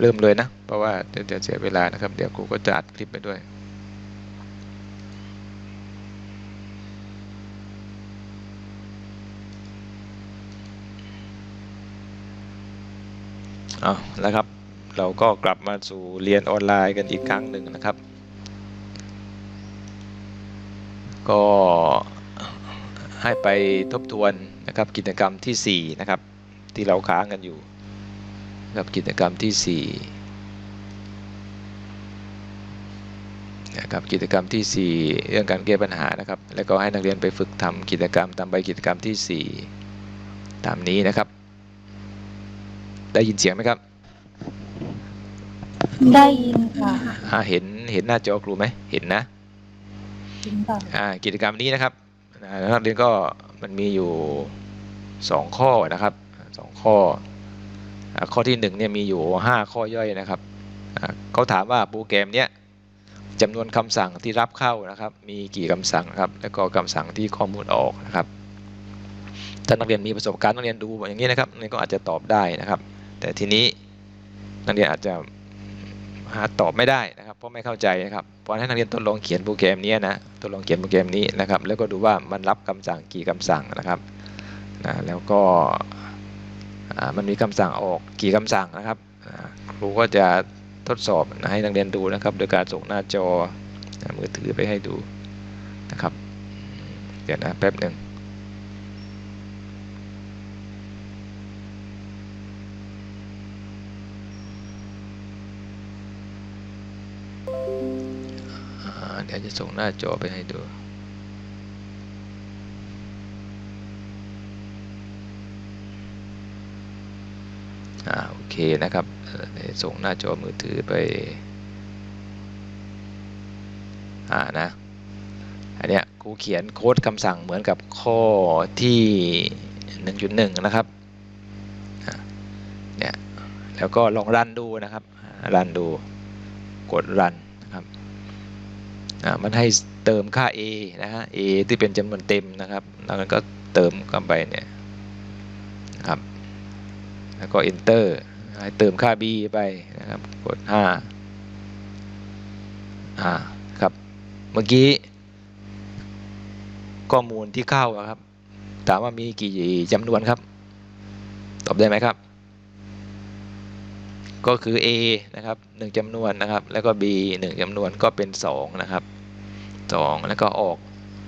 เริ่มเลยนะ เพราะว่าเดี๋ยวจะเสียเวลานะครับ เดี๋ยวครูก็จะอัดคลิปไปด้วยเอาแล้วครับ เราก็กลับมาสู่เรียนออนไลน์กันอีกครั้งหนึ่งนะครับ ก็ให้ไปทบทวนนะครับกิจกรรมทีสี่4 นะครับ ที่เราค้างกันอยู่ นะครับกิจกรรมที่ 4 นะครับกิจกรรมที่ 4 เรื่องการแก้ปัญหานะครับ แล้วก็ให้นักเรียนไปฝึกทำกิจกรรมตามใบกิจกรรมที่ 4 ตามนี้นะครับ ได้ยินเสียงไหมครับ ได้ยินค่ะอ่าเห็นเห็นหน้าจอครูไหมเห็นนะยินค่ะอ่ากิจกรรมนี้นะครับอ่านักเรียนก็มันมีอยู่ 2 ข้อนะครับสองข้ออา ข้อที่1เนี่ยมีอยู่ 5 ข้อย่อยนะครับเขาถามว่าโปรแกรมเนี้ยจำนวนคำสั่งที่รับเข้านะครับ มีกี่คำสั่งครับ แล้วก็คำสั่งที่ข้อมูลออกนะครับถ้านักเรียนมีประสบการณ์นักเรียนดูอย่างนี้นะครับนักเรียนก็อาจจะตอบได้นะครับ แต่ทีนี้นักเรียนอาจจะหาตอบไม่ได้นะครับ เพราะไม่เข้าใจนะครับเพราะให้นักเรียนทดลองเขียนโปรแกรมนี้นะทดลองเขียนโปรแกรมนี้นะครับ แล้วก็ดูว่ามันรับคำสั่งกี่คำสั่งนะครับนะแล้วก็ มันมีคำสั่งออกกี่คำสั่งนะครับครูก็จะทดสอบให้นักเรียนดูนะครับ โดยการส่งหน้าจอมือถือไปให้ดูนะครับ เดี๋ยวนะแป๊บหนึ่งเดี๋ยวจะส่งหน้าจอไปให้ดู อ่าโอ เคนะครับ ส่งหน้าจอมือถือไปอ่านะอันเนี้ยครูเขียนโค้ดคำสั่งเหมือนกับข้อที่ 1.1 นะครับเนี่ยแล้วก็ลองรันดูนะครับรันดูกดรันนะครับมันให้เติมค่า a นะฮะ a ที่เป็นจำนวนเต็มนะครับแล้วก็เติมเข้าไปเนี่ยนะครับแล้วก็ enter ให้เติมค่า b ไปนะครับ กด5อ่าครับ เมื่อกี้ ข้อมูลที่เข้าครับ ถามว่ามีกี่จำนวนครับ ตอบได้ไหมครับ ก็คือ a นะครับหนึ่งจำนวนนะครับ แล้วก็ b หนึ่งจำนวนก็เป็น 2 นะครับ 2 แล้วก็ออก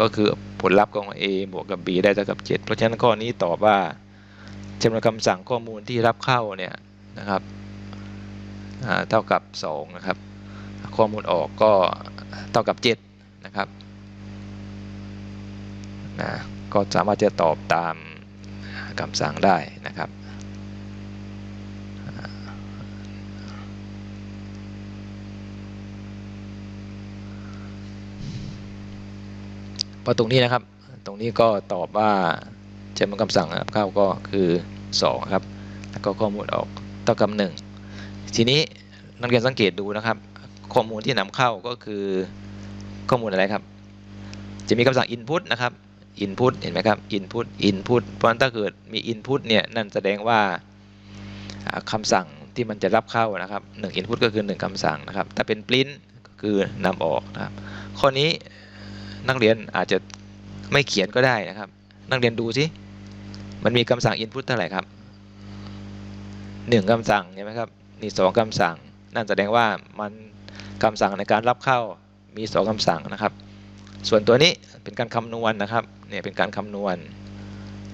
ก็คือผลลัพธ์ของ a บวกกับ b ได้เท่ากับ 7 เพราะฉะนั้นข้อนี้ตอบว่าจำนวนคำสั่งข้อมูลที่รับเข้าเนี่ย นะครับเท่ากับ 2 นะครับ ข้อมูลออกก็เท่ากับ 7 นะครับนะก็สามารถจะตอบตามคำสั่งได้นะครับพอตรงนี้นะครับ ตรงนี้ก็ตอบว่าจำนวนคำสั่งนะครับเข้าก็คือ 2 ครับ แล้วก็ข้อมูลออก เท่ากับ 1 ทีนี้นักเรียนสังเกตดูนะครับ ข้อมูลที่นำเข้าก็คือข้อมูลอะไรครับ จะมีคำสั่ง input นะครับ input เห็นไหมครับ input input เพราะฉะนั้นถ้าเกิดมี input เนี่ยนั่นแสดงว่าอ่าคำสั่งที่มันจะรับเข้านะครับ1 input ก็คือ 1คำสั่งนะครับ ถ้าเป็น print ก็คือนำออกนะครับ ข้อนี้นักเรียนอาจจะไม่เขียนก็ได้นะครับ นักเรียนดูสิมันมีคำสั่ง input เท่าไหร่ครับ หนึ่งคำสั่งใช่ไหมครับนี่สองคำสั่ง นั่นแสดงว่ามันคำสั่งในการรับเข้ามีสองคำสั่งนะครับ ส่วนตัวนี้เป็นการคำนวณนะครับเนี่ยเป็นการคำนวณ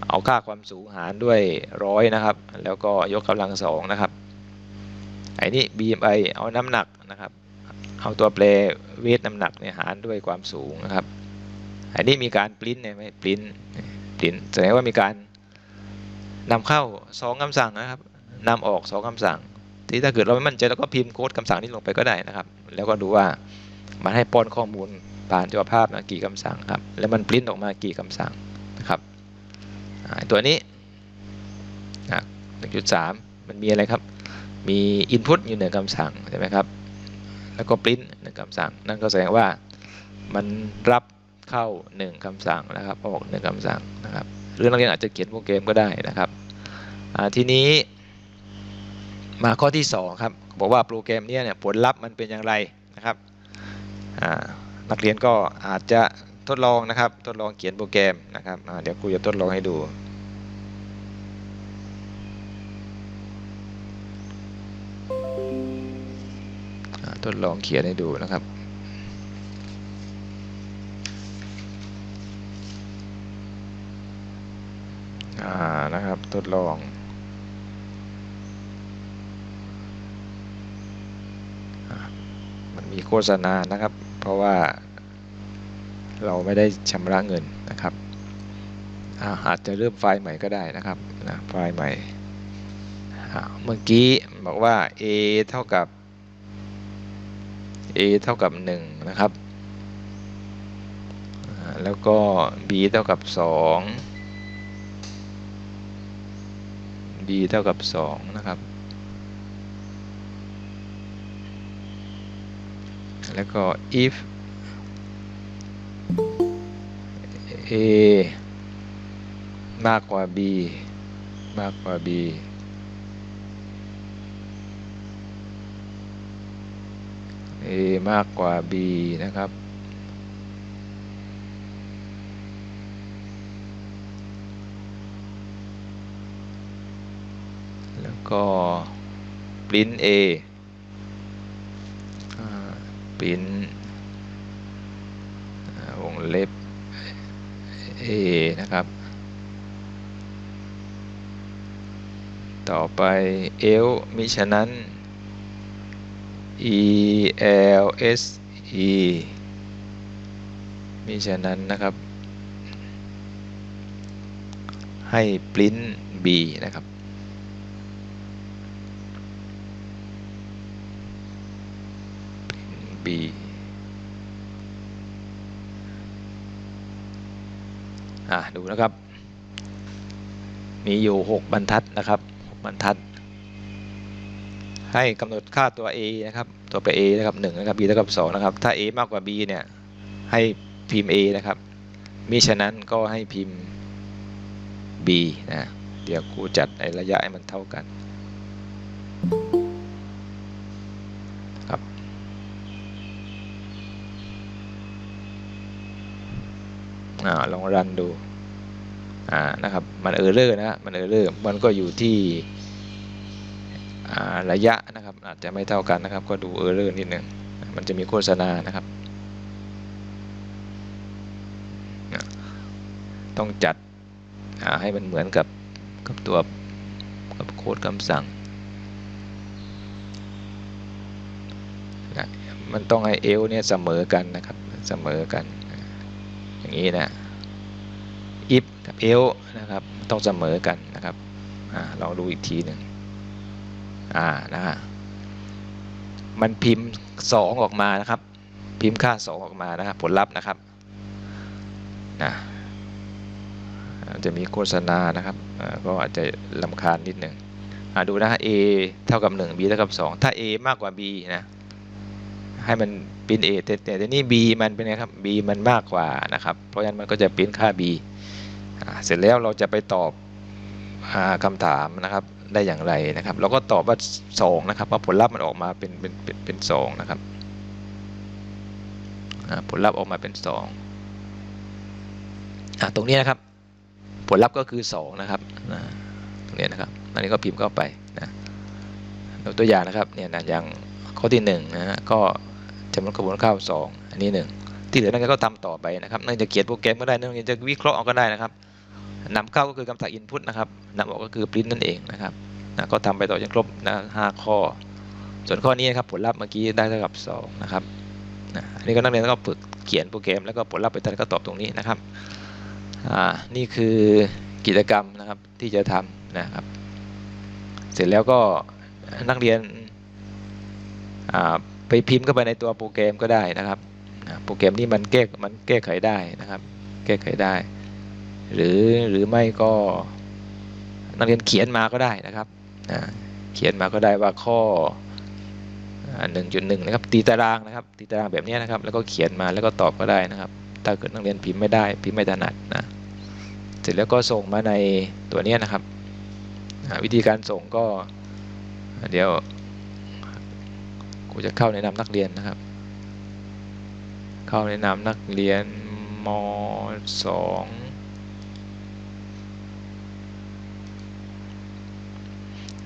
เอาค่าความสูงหารด้วยร้อยนะครับ แล้วก็ยกกำลังสองนะครับไอ้นี่ BMI เอาน้ำหนักนะครับ เอาตัวแปรเวทน้ำหนักเนี่ยหารด้วยความสูงนะครับอันนี้มีการปริ้นเนี่ยไหมปริ้นปริ้นแสดงว่ามีการนำเข้าสองคำสั่งนะครับ นำออกสองคำสั่ง ที่ถ้าเกิดเราไม่มั่นใจเราก็พิมพ์โค้ดคำสั่งนี้ลงไปก็ได้นะครับ แล้วก็ดูว่ามันให้ป้อนข้อมูลผ่านจอภาพนะกี่คำสั่งครับ แล้วมันปริ้นออกมากี่คำสั่งนะครับตัวนี้หนึ่งจุดสามมันมีอะไรครับ มี input อยู่หนึ่งคำสั่งใช่ไหมครับ แล้วก็ปริ้นหนึ่งคำสั่ง นั่นก็แสดงว่ามันรับเข้าหนึ่งคำสั่งนะครับออกหนึ่งคำสั่งนะครับ หรือนักเรียนอาจจะเขียนโปรแกรมก็ได้นะครับทีนี้ มาข้อที่2ครับบอกว่าโปรแกรมนี้เนี่ยผลลัพธ์มันเป็นอย่างไรนะครับนักเรียนก็อาจจะทดลองนะครับทดลองเขียนโปรแกรมนะครับเดี๋ยวครูจะทดลองให้ดูทดลองเขียนให้ดูนะครับนะครับทดลอง อ่า มีโฆษณานะครับ เพราะว่าเราไม่ได้ชำระเงินนะครับอาอาจจะเริ่มไฟล์ใหม่ก็ได้นะครับนะไฟล์ใหม่ เมื่อกี้บอกว่า a เท่ากับ a เท่ากับ 1 นะครับ แล้วก็ b เท่ากับ 2 b เท่ากับ 2 นะครับ แล้วก็ if a มากกว่า b มากกว่า b a มากกว่า b นะครับ แล้วก็ print a า print อ่าวงเล็บ a นะครับ ต่อไป l มิฉะนั้น e l s e มิฉะนั้นนะครับ ให้ print b นะครับ ดูนะครับ มีอยู่ 6 บรรทัดนะครับ6บรรทัด ให้กำหนดค่าตัว a นะครับ ตัวไป a นะครับ1นะครับ b เท่ากับ2นะครับ ถ้า a มากกว่า b เนี่ยให้พิมพ์ a นะครับมิฉะนั้นก็ให้พิมพ์ b นะ เดี๋ยวครูจัดในระยะให้มันเท่ากัน อ่าลองรันดูอ่านะครับมันเออร์เลอร์นะฮะมันเออร์เลอร์มันก็อยู่ที่ระยะนะครับอาจจะไม่เท่ากันนะครับ ก็ดูเออร์เลอร์นิดหนึ่งมันจะมีโฆษณานะครับ ต้องจัดให้มันเหมือนกับกับตัวกับโค้ดคำสั่งนะมันต้องให้เอลเนี่ยเสมอกันนะครับเสมอกัน อย่างนี้นะ if กับ l นะครับต้องเสมอกันนะครับอลองดูอีกทีหนึ่งอ่านะฮะมันพิมพ์ 2 ออกมานะครับ พิมพ์ค่า 2 ออกมานะครับผลลัพธ์นะครับนะจะมีโฆษณานะครับก็อาจจะลำคาญนิดหนึ่งดูนะฮะ a เท่ากับ 1 b เท่ากับ 2 ถ้า a มากกว่า b นะ ให้มันปริ้น a แต่แต่แต่นี่ b มันเป็นไงครับ b มันมากกว่านะครับ เพราะฉะนั้นมันก็จะปริ้นค่า B เสร็จแล้วเราจะไปตอบอาคำถามนะครับได้อย่างไรนะครับ เราก็ตอบว่า 2 นะครับว่าผลลัพธ์มันออกมาเป็นเป็นเป็นเป็น2นะครับผลลัพธ์ออกมาเป็น2อ่าตรงนี้นะครับ ผลลัพธ์ก็คือ 2 นะครับตรงนี้นะครับอันนี้ก็พิมพ์เข้าไปนะตัวอย่างนะครับเนี่ยนะอย่างข้อที่1นะฮะก็ จำนวนกระบวนข้าว2อันนี้1ที่เหลือนักเรียนก็ทำต่อไปนะครับนักเรียนจะเขียนโปรแกรมก็ได้นักเรียนจะวิเคราะห์เอาก็ได้นะครับนำเข้าก็คือคำสั่ง input นะครับนำออกก็คือ print นั่นเองนะครับนะก็ทำไปต่อจนครบนะห้าข้อ ส่วนข้อนี้นะครับผลลัพธ์เมื่อกี้ได้เท่ากับ2นะครับนะอันนี้ก็นักเรียนก็ฝึกเขียนโปรแกรมแล้วก็ผลลัพธ์ไปทันก็ตอบตรงนี้นะครับนี่คือกิจกรรมนะครับที่จะทำนะครับ เสร็จแล้วก็นักเรียนอ่า ไปพิมพ์เข้าไปในตัวโปรแกรมก็ได้นะครับ โปรแกรมนี้มันแก้มันแก้ไขได้นะครับ แก้ไขได้ หรือหรือไม่ก็นักเรียนเขียนมาก็ได้นะครับ เขียนมาก็ได้ว่าข้อหนึ่งจุนะครับ ตีตารางนะครับ ตีตารางแบบนี้นะครับ แล้วก็เขียนมาแล้วก็ตอบก็ได้นะครับ ถ้าเกิดนักเรียนพิมพ์ไม่ได้ พิมพ์ไม่ถนัดนะ เสร็จแล้วก็ส่งมาในตัวนี้นะครับ วิธีการส่งก็ เดี๋ยว จะเข้าแนะนำนักเรียนนะครับ เข้าแนะนำนักเรียนมสอง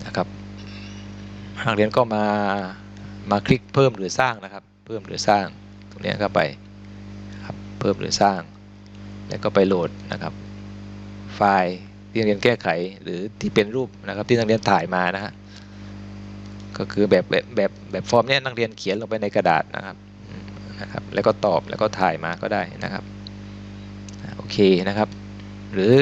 นะครับนักเรียนก็มามาคลิกเพิ่มหรือสร้างนะครับ เพิ่มหรือสร้างตรงนี้เข้าไปครับเพิ่มหรือสร้าง แล้วก็ไปโหลดนะครับ ไฟล์ที่นักเรียนแก้ไขหรือที่เป็นรูปนะครับที่นักเรียนถ่ายมานะฮะ ก็คือแบบแบบแบบแบบฟอร์มเนี้ยนักเรียนเขียนลงไปในกระดาษนะครับนะครับ แล้วก็ตอบแล้วก็ถ่ายมาก็ได้นะครับโอเคนะครับ หรือ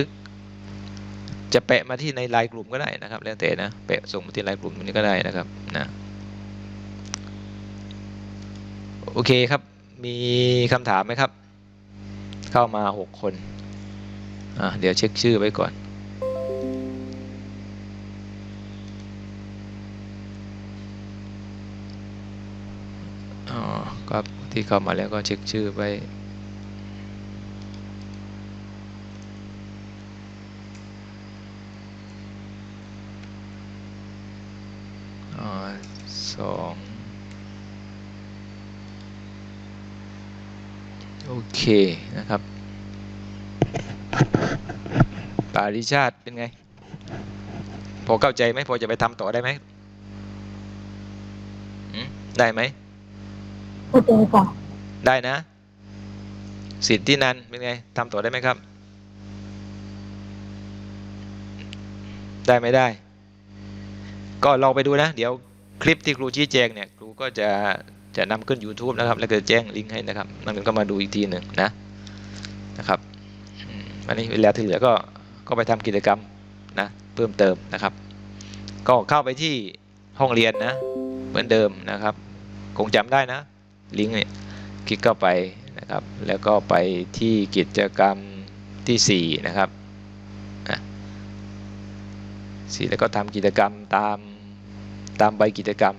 จะแปะมาที่ในไลน์กลุ่มก็ได้นะครับ แล้วแต่นะแปะส่งมาที่ไลน์กลุ่มนี้ก็ได้นะครับนะโอเคครับ มีคำถามไหมครับ เข้ามาหกคน เดี๋ยวเช็คชื่อไว้ก่อน ที่เข้ามาแล้วก็เช็คชื่อไว้อ๋อสองโอเคนะครับปาริชาติเป็นไง พอเข้าใจไหมพอจะไปทำต่อได้ไหมได้ไหม เข้าใจค่ะได้นะ สิทธินันเป็นไงทำต่อได้ไหมครับ ได้ไม่ได้ ก็ลองไปดูนะ เดี๋ยวคลิปที่ครูชี้แจงเนี่ย ครูก็จะจะนำขึ้น YouTube นะครับ แล้วก็แจ้งลิงก์ให้นะครับนักเรียนก็มาดูอีกทีหนึ่งนะนะครับอันนี้เวลาที่เหลือก็ก็ไปทำกิจกรรมนะเพิ่มเติมนะครับ ก็เข้าไปที่ห้องเรียนนะ เหมือนเดิมนะครับ คงจำได้นะ ลิงก์เนี่ยคลิกเข้าไปนะครับ แล้วก็ไปที่กิจกรรมที่ 4 นะครับสี่แล้วก็ทำกิจกรรมตามตามใบกิจกรรม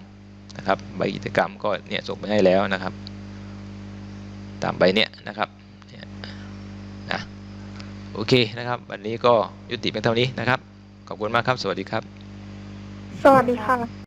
นะครับ ใบกิจกรรมก็เนี่ยส่งไปให้แล้วนะครับ ตามใบเนี้ยนะครับนะโอเคนะครับ วันนี้ก็ยุติเพียงเท่านี้นะครับ ขอบคุณมากครับ สวัสดีครับ สวัสดีค่ะ